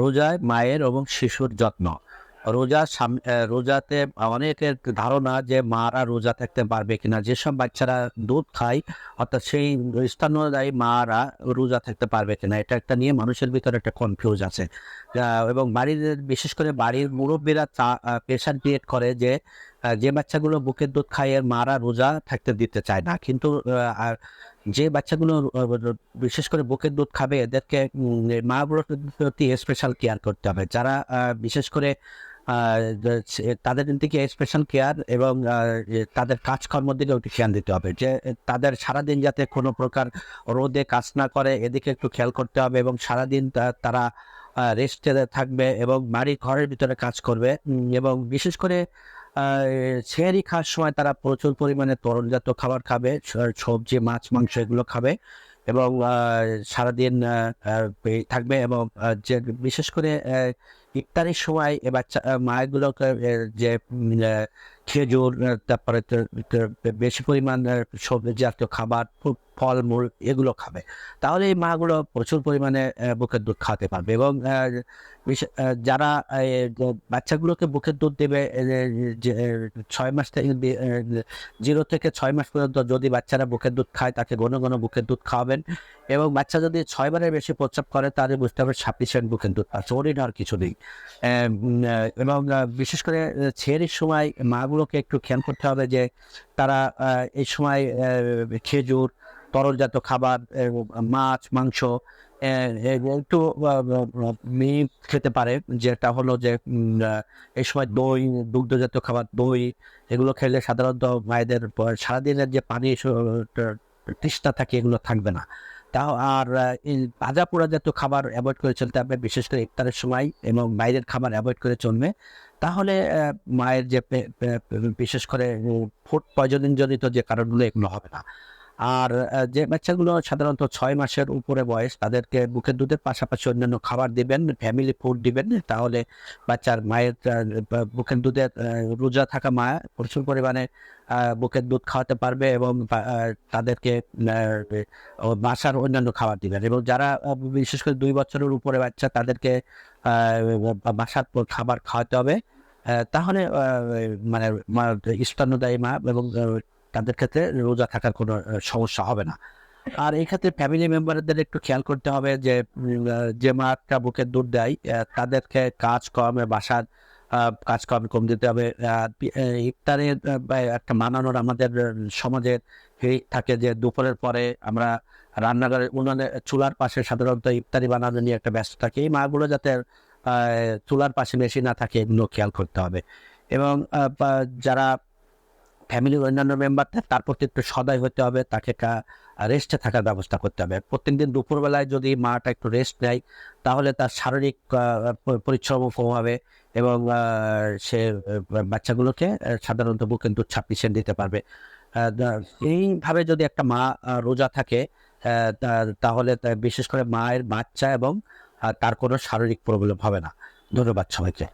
রোজায় মায়ের এবং শিশুর যত্ন। রোজা রোজাতে অনেকের ধারণা যে মারা রোজা থাকতে পারবে কিনা। যেসব বাচ্চারা দুধ খায়, অর্থাৎ সেই স্থান অনুযায়ী মারা রোজা থাকতে পারবে কিনা, এটা একটা নিয়ে মানুষের ভিতরে একটা কনফিউজ আছে। এবং বাড়ির, বিশেষ করে বাড়ির মুরব্বীরা প্রেশার ক্রিয়েট করে যে যে বাচ্চাগুলো বুকের দুধ খায় এর মারা রোজা থাকতে দিতে চায় না। কিন্তু আর যে বাচ্চাগুলো বিশেষ করে বুকের দুধ খাবে, এদেরকে মাগুলোর প্রতি স্পেশাল কেয়ার করতে হবে। যারা বিশেষ করে তাদের দিকে স্পেশাল কেয়ার এবং তাদের কাজকর্মের দিকে একটু খেয়াল দিতে হবে। যে তাদের সারাদিন যাতে কোনো প্রকার রোদে কাজ না করে, এদিকে একটু খেয়াল করতে হবে এবং সারাদিন তারা রেস্টে থাকবে এবং বাড়ির ঘরের ভিতরে কাজ করবে। এবং বিশেষ করে ছেঁড়ি খাওয়ার সময় তারা প্রচুর পরিমাণে তরলজাত খাবার খাবে সবজি, মাছ, মাংস এগুলো খাবে এবং সারাদিন থাকবে এবং যে বিশেষ করে ইফতারের সময় বাচ্চা মায়েরগুলোকে যে খেজুর তারপরে বেশি পরিমাণ সবজি জাতীয় খাবার ফলমূল এগুলো খাবে। তাহলে এই মাগুলো প্রচুর পরিমাণে বুকের দুধ খাওয়াতে পারবে এবং যারা বাচ্চাগুলোকে বুকের দুধ দেবে ছয় মাস থেকে জিরো থেকে ছয় মাস পর্যন্ত যদি বাচ্চারা বুকের দুধ খায়, তাকে ঘন ঘন বুকের দুধ খাওয়াবেন এবং বাচ্চা যদি ছয় বারের বেশি প্রস্রাব করে, তাহলে বুঝতে হবে সাফিসিয়েন্ট বুকের দুধ পাচ্ছে ওরিন আর কিছু নেই। এবং বিশেষ করে ছেড়ির সময় মাগুলোকে একটু খেয়াল করতে হবে যে তারা এই সময় খেজুর, তরলজাত খাবার মাছ, মাংস একটু মিট খেতে পারে। যেটা হলো যে এই সময় দই, দুগ্ধজাত খাবার, দই, এগুলো খেলে সাধারণত মায়েদের সারাদিনের যে পানি তৃষ্ণা থাকে, এগুলো থাকবে না। তাও, আর ভাজা পোড়া জাতীয় খাবার অ্যাভয়েড করে চলতে হবে, বিশেষ করে ইফতারের সময় এবং বাইরের খাবার অ্যাভয়েড করে চলবে। তাহলে মায়ের যে বিশেষ করে ফুড পয়জনিং জনিত যে কারণগুলো, এগুলো হবে না। আর যে বাচ্চাগুলো সাধারণত ছয় মাসের উপরে বয়স, তাদেরকে বুকের দুধের পাশাপাশি অন্যান্য খাবার দিবেন ফ্যামিলি ফুড দিবেন, তাহলে বাচ্চার মায়ের বুকের দুধের রোজা থাকা মা প্রচুর পরিমাণে বুকের দুধ খাওয়াতে পারবে এবং তাদেরকে বাসার অন্যান্য খাবার দিবেন। এবং যারা বিশেষ করে দুই বছরের উপরে বাচ্চা, তাদেরকে বাসার খাবার খাওয়াতে হবে। তাহলে মানে স্তন্যদায়ী মা এবং তাদের ক্ষেত্রে রোজা থাকার কোনো সমস্যা হবে না। আর এই ক্ষেত্রে ফ্যামিলি মেম্বারদের একটু খেয়াল করতে হবে যে যে মাটা বুকে দুধ দেয় তাদেরকে কাজ কমে বাসার কাজকর্ম কম দিতে হবে। ইফতারে একটা মানানোর আমাদের সমাজের এই থাকে যে দুপুরের পরে আমরা রান্নাঘরের উনানে চুলার পাশে সাধারণত ইফতারি বানানো নিয়ে একটা ব্যস্ত থাকে। এই মাগুলো যাতে চুলার পাশে বেশি না থাকে, এগুলো খেয়াল করতে হবে। এবং যারা ফ্যামিলির অন্যান্য মেম্বার তার প্রতি একটু সদয় হতে হবে, তাকে একটা রেস্টে থাকার ব্যবস্থা করতে হবে। প্রত্যেকদিন দুপুরবেলায় যদি মাটা একটু রেস্ট নেয়, তাহলে তার শারীরিক পরিশ্রম কম হবে এবং সে বাচ্চাগুলোকে সাধারণত বুকের দুধ ছাপিয়ে দিতে পারবে। এইভাবে যদি একটা মা রোজা থাকে তাহলে বিশেষ করে মায়ের বাচ্চা এবং তার কোনো শারীরিক প্রবলেম হবে না। ধন্যবাদ সবাইকে।